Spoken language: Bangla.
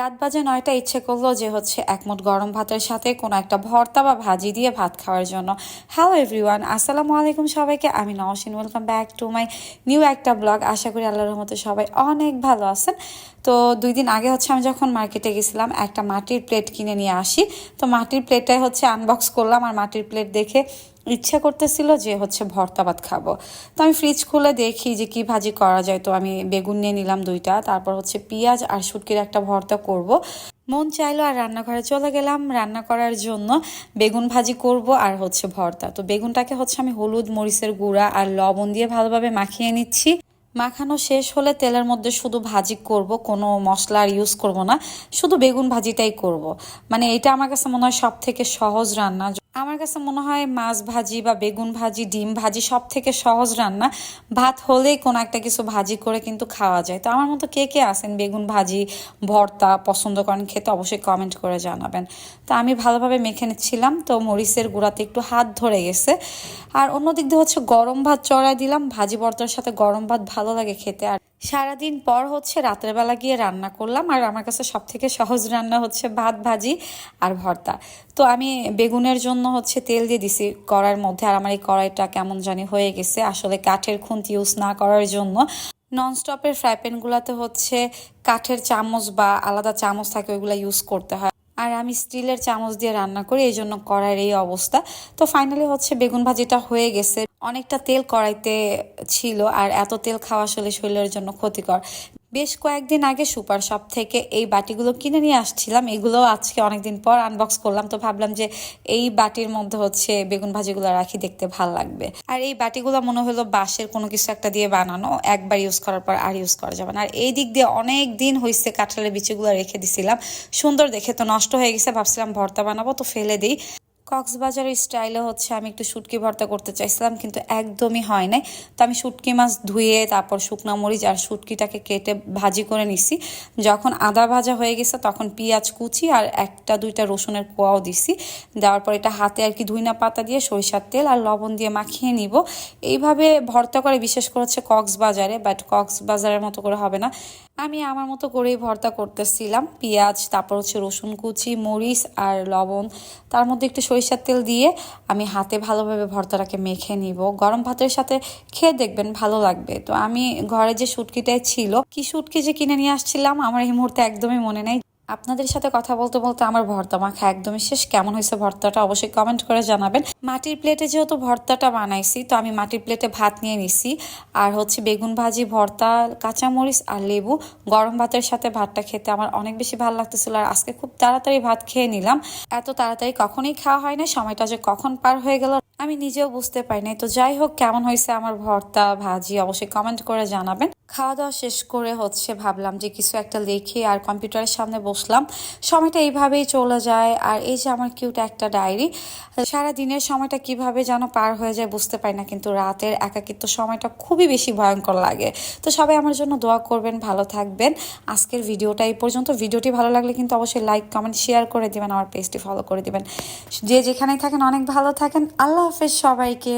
রাত বাজে নয়টা ইচ্ছে করল যে হচ্ছে একমুট গরম ভাতের সাথে কোনো একটা ভর্তা বা ভাজি দিয়ে ভাত খাওয়ার জন্য। হ্যালো এভরিওয়ান আসসালামু আলাইকুম সবাইকে। আমি Nowshin. Welcome back to my new একটা ব্লগ। আশা করি আল্লাহর রহমতে সবাই অনেক ভালো আছেন। তো দুই দিন আগে হচ্ছে আমি যখন মার্কেটে গেছিলাম, একটা মাটির প্লেট কিনে নিয়ে আসি। তো মাটির প্লেটটাই হচ্ছে আনবক্স করলাম আর মাটির প্লেট দেখে ইচ্ছা করতেছিল যে হচ্ছে ভর্তা ভাত খাব। তো আমি ফ্রিজ খুলে দেখি যে কি ভাজি করা যায়। তো আমি বেগুন নিয়ে নিলাম দুইটা, তারপর হচ্ছে পেঁয়াজ আর শুটকির একটা ভর্তা করব। মন চাইলো আর রান্নাঘরে চলে গেলাম। রান্না করার জন্য বেগুন ভাজি করব আর হচ্ছে ভর্তা। তো বেগুনটাকে হচ্ছে আমি হলুদ, মরিচের গুঁড়া আর লবণ দিয়ে ভালোভাবে মাখিয়ে নিচ্ছি। মাখানো শেষ হলে তেলের মধ্যে শুধু ভাজি করব, কোনো মশলা আর ইউজ করব না, শুধু বেগুন ভাজিটাই করব। মানে এটা আমার কাছে মনে হয় সব থেকে সহজ রান্না আমার কাছে মনে হয় মাছ ভাজি বা বেগুন ভাজি, ডিম ভাজি সব থেকে সহজ রান্না। ভাত হলেই কোনো একটা কিছু ভাজি করে কিন্তু খাওয়া যায়। তো আমার মতো কে কে আছেন বেগুন ভাজি, ভর্তা পছন্দ করেন খেতে অবশ্যই কমেন্ট করে জানাবেন। তো আমি ভালোভাবে মেখে নিচ্ছিলাম, তো মরিচের গুঁড়াতে একটু হাত ধরে গেছে। আর অন্যদিক দিয়ে হচ্ছে গরম ভাত চড়াই দিলাম, ভাজি ভর্তার সাথে গরম ভাত ভালো লাগে খেতে। আর সারাদিন পর হচ্ছে রাতের বেলা গিয়ে রান্না করলাম, আর আমার কাছে সব থেকে সহজ রান্না হচ্ছে ভাত, ভাজি আর ভর্তা। তো আমি বেগুনের জন্য হচ্ছে তেল দিয়ে দিছি কড়াইয়ের মধ্যে, আর আমার এই কড়াইটা কেমন জানি হয়ে গেছে আসলে কাঠের খুন্তি ইউজ না করার জন্য। ননস্টপের ফ্রাই প্যানগুলোতে হচ্ছে কাঠের চামচ বা আলাদা চামচ থাকে, ওইগুলো ইউজ করতে হয়। আর আমি স্টিলের চামচ দিয়ে রান্না করি এই জন্য কড়াইয়ের এই অবস্থা। তো ফাইনালি হচ্ছে বেগুন ভাজিটা হয়ে গেছে। অনেকটা তেল কড়াইতে ছিল আর এত তেল খাওয়া আসলে শরীরের জন্য ক্ষতিকর। বেশ কয়েকদিন আগে সুপার শপ থেকে এই বাটিগুলো কিনে নিয়ে আসছিলাম। এগুলো আজকে অনেকদিন পর আনবক্স করলাম। তো ভাবলাম যে এই বাটির মধ্যে হচ্ছে বেগুন ভাজিগুলো রাখি, দেখতে ভালো লাগবে। আর এই বাটিগুলো মনে হলো বাঁশের কোনো কিছু একটা দিয়ে বানানো। একবার ইউজ করার পর আর ইউজ করা যাবে না। আর এই দিক দিয়ে অনেক দিন হয়েছে কাঁঠালের বিচিগুলো রেখে দিছিলাম। সুন্দর দেখে তো নষ্ট হয়ে গেছে। ভাবছিলাম ভর্তা বানাবো, তো ফেলে দিই। কক্সবাজারের স্টাইলে হচ্ছে আমি একটু শুটকি ভর্তা করতে চাইছিলাম, কিন্তু একদমই হয় নাই। তো আমি শুটকি মাছ ধুয়ে, তারপর শুকনো মরিচ আর শুটকিটাকে কেটে ভাজি করে নিছি। যখন আদা ভাজা হয়ে গেছে, তখন পেঁয়াজ কুচি আর একটা দুইটা রসুনের কোয়াও দিছি। দেওয়ার পর এটা হাতে আর কি ধুইনা পাতা দিয়ে সরিষার তেল আর লবণ দিয়ে মাখিয়ে নিব। এইভাবে ভর্তা করে বিশেষ করে হচ্ছে কক্সবাজারে বাট কক্সবাজারের মতো করে হবে না। আমি আমার মতো করেই ভর্তা করতেছিলাম। পেঁয়াজ, তারপর হচ্ছে রসুন কুচি, মরিচ আর লবণ। তার মধ্যে একটু সরিষার তেল দিয়ে আমি হাতে ভালোভাবে ভর্তাটাকে মেখে নিব। গরম ভাতের সাথে খেয়ে দেখবেন ভালো লাগবে। তো আমি ঘরে যে সুটকিটাই ছিল, কি সুটকি যে কিনে নিয়ে আসছিলাম আমার এই মুহূর্তে একদমই মনে নেই। আপনাদের সাথে কথা বলতে বলতে আমার ভর্তা মাখা একদমই শেষ। কেমন হয়েছে ভর্তাটা অবশ্যই কমেন্ট করে জানাবেন। মাটির প্লেটে যেহেতু ভর্তাটা বানাইছি, তো আমি মাটির প্লেটে ভাত নিয়ে নিছি। আর হচ্ছে বেগুন ভাজি, ভর্তা, কাঁচামরিচ আর লেবু। গরম ভাতের সাথে ভাতটা খেতে আমার অনেক বেশি ভালো লাগতেছিল আর আজকে খুব তাড়াতাড়ি ভাত খেয়ে নিলাম। এত তাড়াতাড়ি কখনোই খাওয়া হয় না সময়টা যে কখন পার হয়ে গেল আমি নিজেও বুঝতে পারি নাই। তো যাই হোক, কেমন হয়েছে আমার ভর্তা, ভাজি অবশ্যই কমেন্ট করে জানাবেন। খাওয়া দাওয়া শেষ করে হচ্ছে ভাবলাম যে কিছু একটা লিখি আর কম্পিউটারের সামনে বসলাম। সময়টা এইভাবেই চলে যায়। আর এই যে আমার কিউট একটা ডায়েরি সারা দিনের সময়টা কীভাবে যেন পার হয়ে যায় বুঝতে পারি না, কিন্তু রাতের একাকিত্ব সময়টা খুবই বেশি ভয়ঙ্কর লাগে। তো সবাই আমার জন্য দোয়া করবেন, ভালো থাকবেন। আজকের ভিডিওটা এই পর্যন্ত। ভিডিওটি ভালো লাগলে কিন্তু অবশ্যই লাইক কমেন্ট শেয়ার করে দিবেন, আমার পেজটি ফলো করে দিবেন। যে যেখানেই থাকেন অনেক ভালো থাকেন। আল্লাহ হাফেজ সবাইকে।